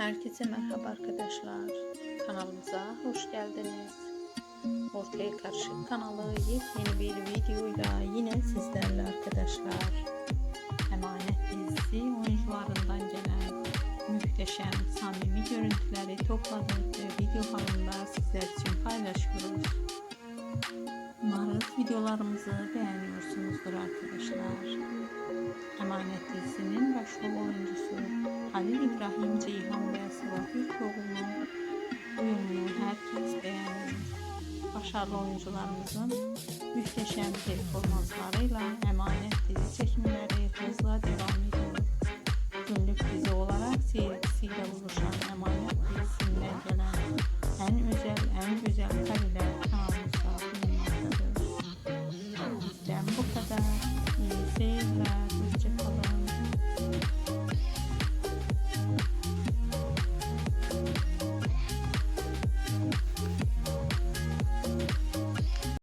Herkese merhaba arkadaşlar. Kanalımıza hoş geldiniz. Ortaya Karışık kanalı yepyeni bir videoyla yine sizlerle arkadaşlar. Emanet dizisi oyuncularından gelen muhteşem samimi görüntüleri topladık ve video halinde sizler için paylaşıyoruz. Umarız videolarımızı beğeniyorsunuzdur arkadaşlar. Emanet dizisinin başrol oyuncusu Halil İbrahim Ceyhan və Səlah Yurtoğlu'nun uyumunu hər kəs bəyənir. Başarılı oyuncularımızın mühtəşəm performansları ilə əmanət dizi çəkimləri hızla davam edir. Günlük dizi olaraq seyircisi ilə buluşan əmanət dizisindən gələn ən özəl, ən gözəl kalitedir.